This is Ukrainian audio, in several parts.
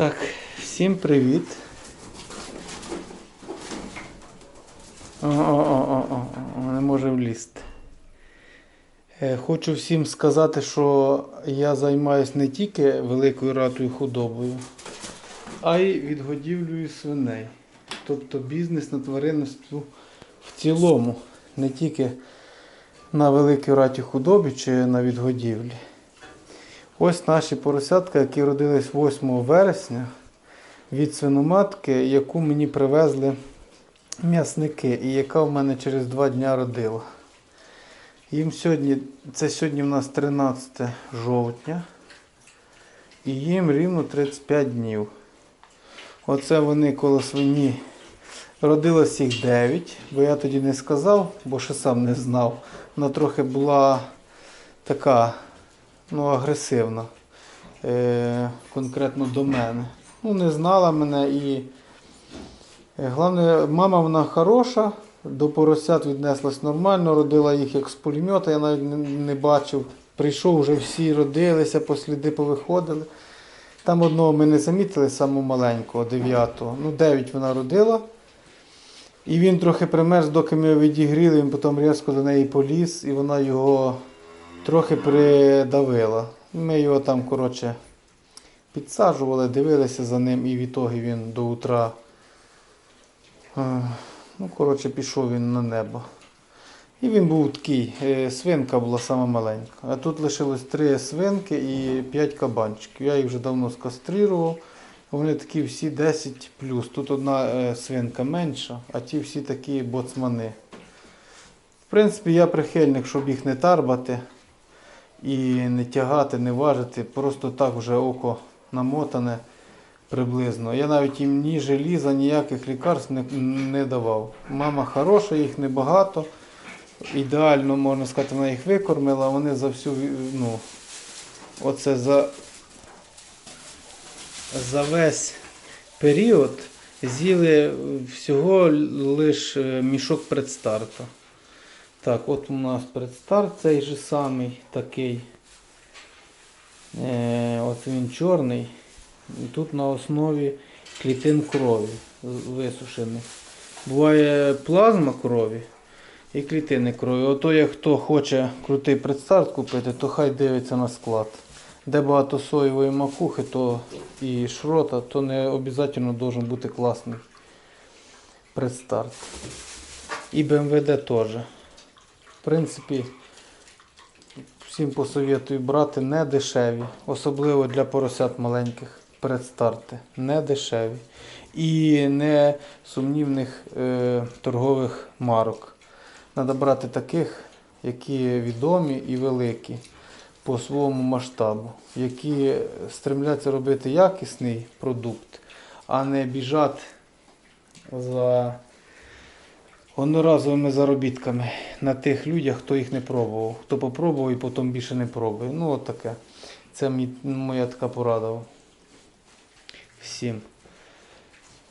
Так, всім привіт. О-о-о-о-о, не може влізти. Е, Хочу всім сказати, що я займаюся не тільки великою ратою худобою, а й відгодівлею свиней. Тобто бізнес на тваринництву в цілому, не тільки на великій раті худобі чи на відгодівлі. Ось наші поросятка, які родились 8 вересня від свиноматки, яку мені привезли м'ясники і яка в мене через два дня родила. Їм сьогодні, це сьогодні в нас 13 жовтня, і їм рівно 35 днів. Оце вони коло свині родилось їх 9, бо я тоді не сказав, бо ще сам не знав. Вона трохи була така ну, агресивна. Е, конкретно до мене. Ну, не знала мене і. е, Головне, мама вона хороша, до поросят віднеслась нормально, родила їх як з пулемета, я навіть не, не бачив. Прийшов, вже всі родилися, посліди повиходили. Там одного ми не замітили, самого маленького, дев'ятого. Ну, дев'ять вона родила. І він трохи примерз, доки ми його відігріли, він потім різко до неї поліз, і вона його трохи придавила. Ми його там, коротше, підсаджували, дивилися за ним, і в ітогі він до утра. е, Ну, коротше, пішов він на небо. І він був такий, е, свинка була сама маленька. А тут лишилось три свинки і п'ять кабанчиків. Я їх вже давно скастрирував. Вони такі всі 10 плюс. Тут одна е, свинка менша, а ті всі такі боцмани. В принципі, я прихильник, щоб їх не тарбати і не тягати, не важити. Просто так вже око намотане приблизно. Я навіть їм ні желіза, ніяких лікарств не, не давав. Мама хороша, їх небагато. Ідеально, можна сказати, вона їх викормила, вони за всю, ну, оце за, за весь період з'їли всього лише мішок предстарту. Так, от у нас предстарт цей же самий такий. Е, от він чорний. І тут на основі клітин крові висушених. Буває плазма крові і клітини крові. Ото як хто хоче крутий предстарт купити, то хай дивиться на склад. Де багато соєвої макухи то і шрота, то не обов'язково должен бути класний предстарт. І БМВД теж. Принципі, всім посоветую брати не дешеві, особливо для поросят маленьких предстарти. Не дешеві. І не сумнівних е, торгових марок. Треба брати таких, які відомі і великі по своєму масштабу, які стремляться робити якісний продукт, а не біжати за одноразовими заробітками на тих людях, хто їх не пробував. Хто попробував і потім більше не пробує. Ну, от таке. Це моя така порада всім.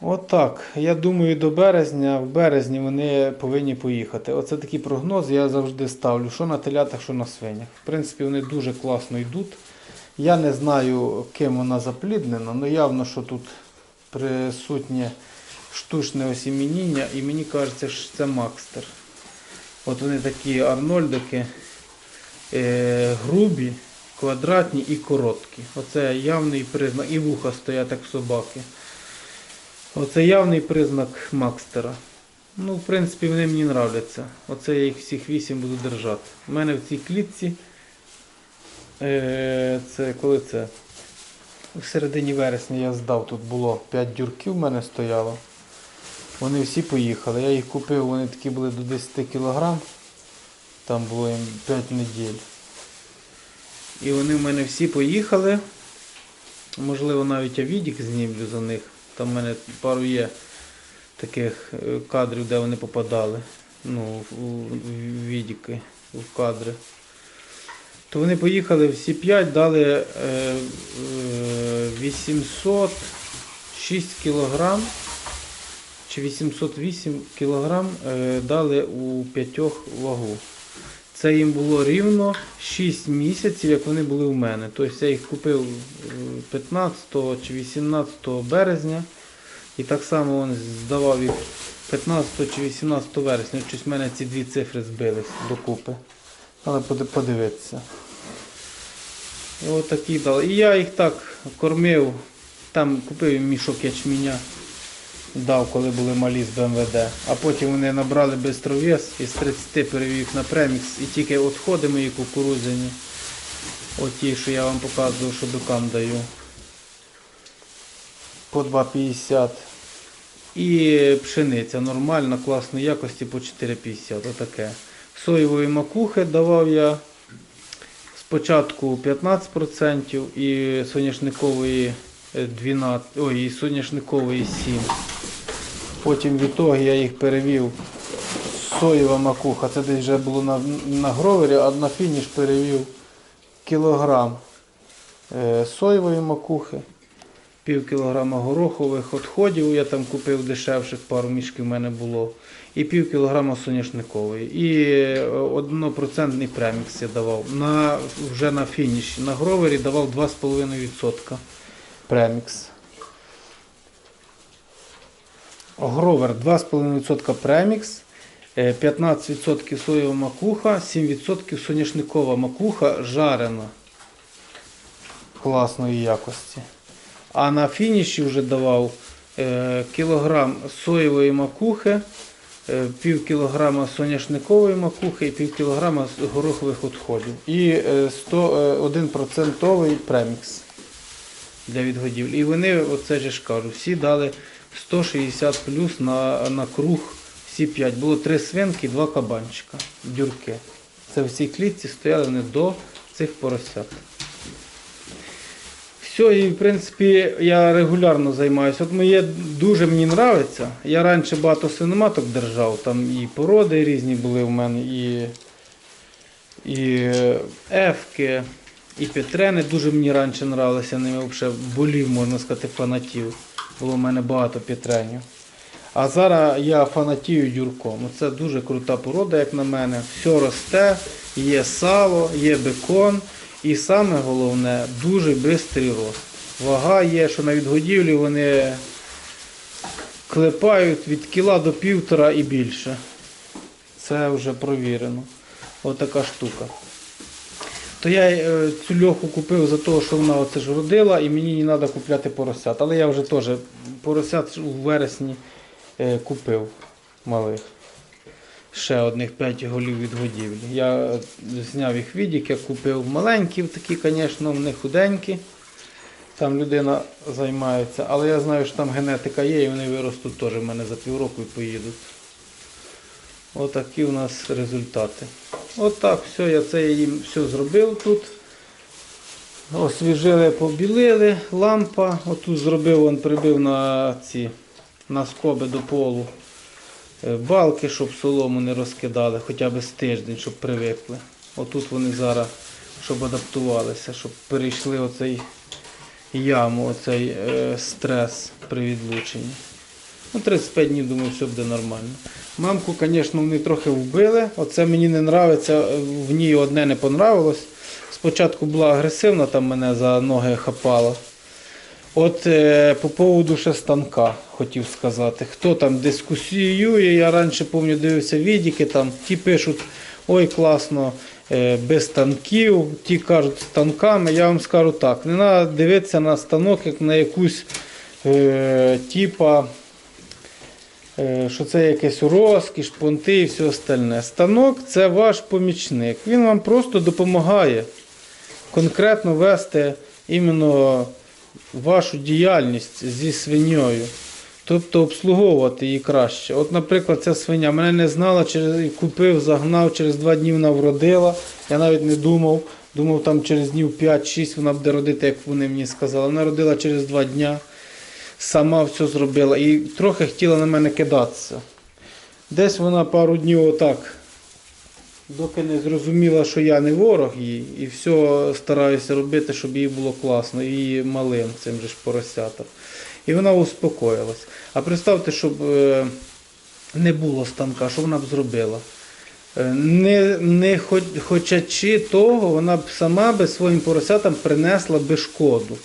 Отак. Я думаю, до березня, в березні вони повинні поїхати. Оце такий прогноз я завжди ставлю, що на телятах, що на свинях. В принципі, вони дуже класно йдуть. Я не знаю, ким вона запліднена, але явно, що тут присутнє штучне осімініння, і мені кажеться, що це Макстер. От вони такі арнольдики, е, грубі, квадратні і короткі. Оце явний признак. І вуха стоять як собаки. Оце явний признак Макстера. Ну, в принципі, вони мені нравляться. Оце я їх всіх вісім буду держати. У мене в цій клітці. Е, це коли це? В середині вересня я здав, тут було 5 дюрків в мене стояло. Вони всі поїхали. Я їх купив, вони такі були до 10 кг. Там було їм 5 неділь. І вони в мене всі поїхали. Можливо, навіть я відік знімлю за них. Там в мене пару є таких е, кадрів, де вони попадали. Ну, в, відіки, в кадри. То вони поїхали всі 5, дали е, е, 806 кілограм чи 808 кілограм е, дали у п'ятьох вагу. Це їм було рівно 6 місяців, як вони були в мене. Тобто я їх купив е, 15 чи 18 березня. І так само він здавав їх 15 чи 18 вересня. Щось в мене ці дві цифри збились докупи. Але подивитися. І от такі дали. І я їх так кормив. Там купив мішок ячменя, дав, коли були малі з БМВД. А потім вони набрали бистровес і з 30 перевів на премікс. І тільки відходи мої кукурудзяні. Оті, що я вам показував, що бикам даю. По 2,50. І пшениця нормальна, класної якості по 4,50. Отаке. Соєвої макухи давав я спочатку 15% і соняшникової 12, ой, і соняшникової 7. Потім відтоді я їх перевів. Соєва макуха, це десь вже було на, на гровері, а на фініш перевів кілограм е, соєвої макухи, пів кілограма горохових відходів, я там купив дешевших, пару мішків в мене було, і пів кілограма соняшникової. І е, однопроцентний премікс я давав. На, вже на фініші. На гровері давав 2,5% премікс. Гровер 2,5% премікс, е, 15% соєва макуха, 7% соняшникова макуха жарена класної якості. А на фініші вже давав е, кілограм соєвої макухи, е, пів кілограма соняшникової макухи і пів кілограма горохових відходів. І е, 100, е, 1% премікс для відгодівлі. І вони, оце ж кажу, всі дали 160 плюс на, на круг всі 5. Було три свинки, два кабанчика, дюрки. Це в цій клітці стояли вони до цих поросят. Все, і в принципі я регулярно займаюся. От моє дуже мені подобається. Я раніше багато свиноматок держав, там і породи різні були в мене, і, і е, ефки, і петрени дуже мені раніше нравилися, ними взагалі болів, можна сказати, фанатів. Було в мене багато петренів. А зараз я фанатію дюрком. Це дуже крута порода, як на мене. Все росте, є сало, є бекон. І саме головне, дуже швидкий рост. Вага є, що на відгодівлі вони клепають від кіла до півтора і більше. Це вже провірено. Отака штука. То я е, цю льоху купив за те, що вона оце ж родила, і мені не треба купляти поросят. Але я вже теж поросят у вересні е, купив малих. Ще одних 5 голів від годівлі. Я е, зняв їх відік, я купив маленькі, такі, звісно, вони худенькі. Там людина займається, але я знаю, що там генетика є і вони виростуть теж в мене за півроку і поїдуть. Отакі у нас результати. Отак, все, я це їм все зробив тут. Освіжили, побілили, лампа. Отут зробив, он прибив на ці на скоби до полу. Е, Балки, щоб солому не розкидали, хоча б з тиждень, щоб привикли. Отут вони зараз, щоб адаптувалися, щоб перейшли оцей яму, оцей е, стрес при відлученні. Ну, 35 днів, думаю, все буде нормально. Мамку, звісно, вони трохи вбили. Оце мені не подобається, в ній одне не понравилось. Спочатку була агресивна, там мене за ноги хапала. От е, по поводу ще станка хотів сказати. Хто там дискусіює, я раніше пам'ятаю, дивився відіки, там ті пишуть, ой, класно, е, без станків, ті кажуть станками. Я вам скажу так, не треба дивитися на станок, як на якусь е, типа, що це якесь розкіш, понти і все остальне. Станок це ваш помічник. Він вам просто допомагає конкретно вести іменно вашу діяльність зі свиньою. Тобто обслуговувати її краще. От, наприклад, ця свиня мене не знала, через купив, загнав, через два дні вона вродила. Я навіть не думав. Думав, там через днів 5-6 вона буде родити, як вони мені сказали. Вона родила через два дні, сама все зробила і трохи хотіла на мене кидатися. Десь вона пару днів отак, доки не зрозуміла, що я не ворог їй, і все стараюся робити, щоб їй було класно, і малим цим же ж поросятам. І вона успокоїлась. А представте, щоб е, не було станка, що вона б зробила? Е, Не, не хоч, хочачи того, вона б сама би своїм поросятам принесла би шкоду.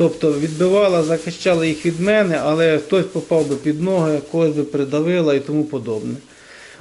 Тобто відбивала, захищала їх від мене, але хтось попав би під ноги, когось би придавила і тому подобне.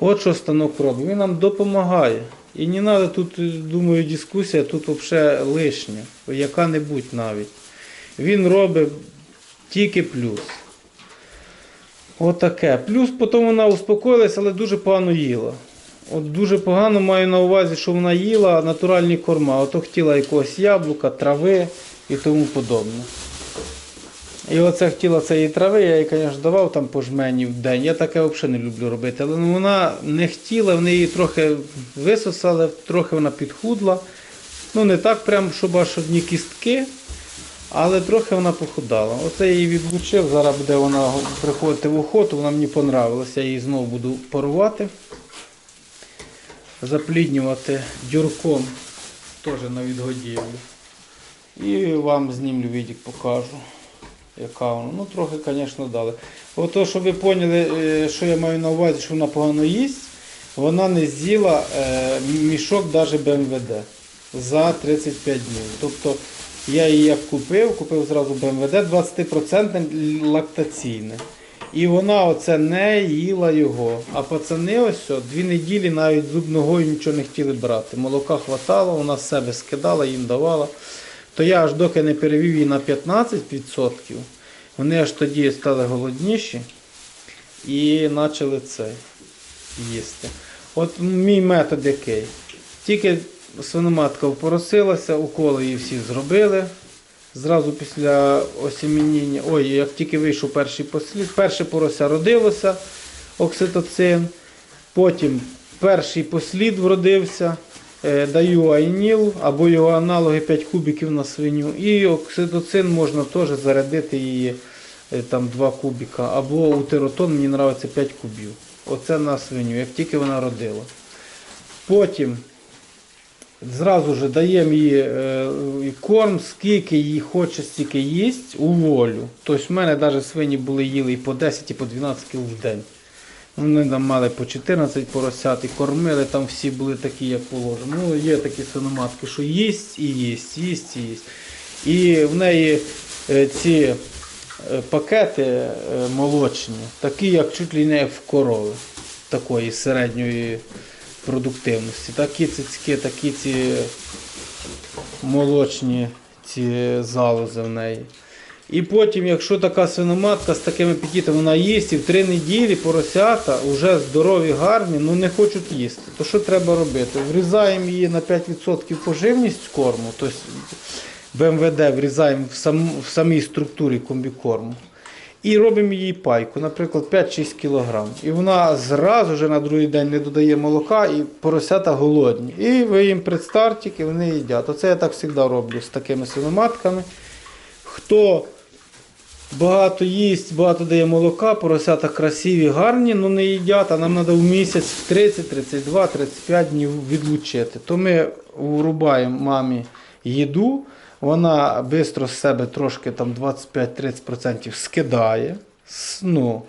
От що станок робить. Він нам допомагає. І не треба тут, думаю, дискусія тут взагалі лишня, яка-небудь навіть. Він робить тільки плюс. Отаке. Плюс потім вона успокоїлася, але дуже погано їла. От дуже погано маю на увазі, що вона їла натуральні корма. Ото хотіла якогось яблука, трави і тому подобне. І оце хотіла цієї трави, я їй, звісно, давав там по жмені в день. Я таке взагалі не люблю робити. Але вона не хотіла, вони її трохи висосали, трохи вона підхудла. Ну не так прям, щоб аж одні кістки, але трохи вона похудала. Оце я її відлучив. Зараз буде вона приходити в охоту, вона мені понравилася. Я її знову буду порувати. Запліднювати дюрком теж на відгодівлю. І вам знімлю відік покажу, яка вона. Ну, трохи, звісно, дали. Ото, щоб ви поняли, е, що я маю на увазі, що вона погано їсть, вона не з'їла е, мішок навіть БМВД за 35 днів. Тобто я її як купив, купив зразу БМВД 20% лактаційне. І вона оце не їла його. А пацани ось о, дві неділі навіть зуб ногою нічого не хотіли брати. Молока хватало, вона з себе скидала, їм давала. То я аж доки не перевів її на 15%, вони аж тоді стали голодніші і почали це їсти. От мій метод який. Тільки свиноматка впоросилася, уколи її всі зробили. Зразу після осіміння, ой, як тільки вийшов перший послід, перше порося родилося, окситоцин. Потім перший послід вродився, даю айніл або його аналоги 5 кубиків на свиню. І окситоцин можна теж зарядити її е, там 2 кубика. Або утеротон мені подобається 5 кубів. Оце на свиню, як тільки вона родила. Потім Зразу ж даємо їй е, корм, скільки їй хоче, стільки їсть у волю. Тобто в мене навіть свині були їли і по 10, і по 12 кг в день. Вони там мали по 14 поросят і кормили, там всі були такі, як положено. Ну, є такі свиноматки, що їсть і їсть, їсть і їсть. І в неї е, ці е, пакети е, молочні, такі, як чуть ли не в корови, такої середньої продуктивності. Такі цицьки, такі ці молочні ці залози в неї. І потім, якщо така свиноматка з таким апетитом вона їсть, і в три неділі поросята вже здорові, гарні, ну не хочуть їсти. То що треба робити? Врізаємо її на 5% поживність корму, тобто БМВД врізаємо в, сам, в самій структурі комбікорму. І робимо їй пайку, наприклад, 5-6 кг. І вона зразу ж на другий день не додає молока, і поросята голодні. І ви їм предстартик, і вони їдять. Оце я так завжди роблю з такими свиноматками. Хто багато їсть, багато дає молока, поросята красиві, гарні, але не їдять, а нам треба в місяць в 30, 32, 35 днів відлучити. То ми врубаємо мамі їду. Вона швидко з себе трошки там 25-30% скидає ну,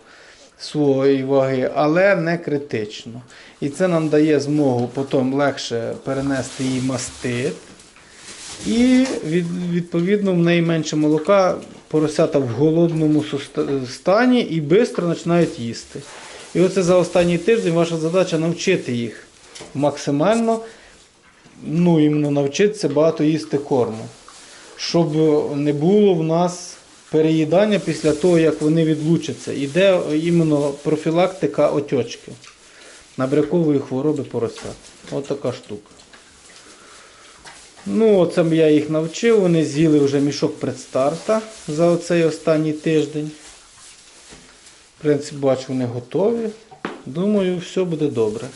своєї ваги, але не критично. І це нам дає змогу потім легше перенести їй мастит. І відповідно в неї менше молока, поросята в голодному стані і швидко починають їсти. І оце за останній тиждень ваша задача навчити їх максимально, ну, іменно навчитися багато їсти корму щоб не було в нас переїдання після того, як вони відлучаться. Іде іменно профілактика отечки набрякової хвороби поросят. Ось така штука. Ну, оце я їх навчив, вони з'їли вже мішок предстарта за оцей останній тиждень. В принципі, бачу, вони готові. Думаю, все буде добре.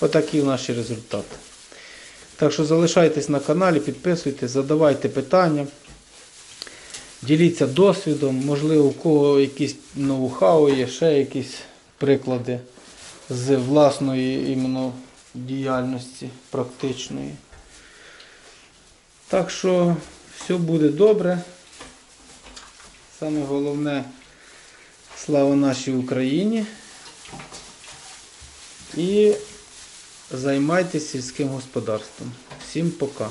Отакі наші результати. Так що залишайтесь на каналі, підписуйтесь, задавайте питання, діліться досвідом, можливо, у кого якісь ноу-хау є, ще якісь приклади з власної іменно діяльності практичної. Так що все буде добре. Саме головне слава нашій Україні. І займайтесь сільським господарством. Всім пока.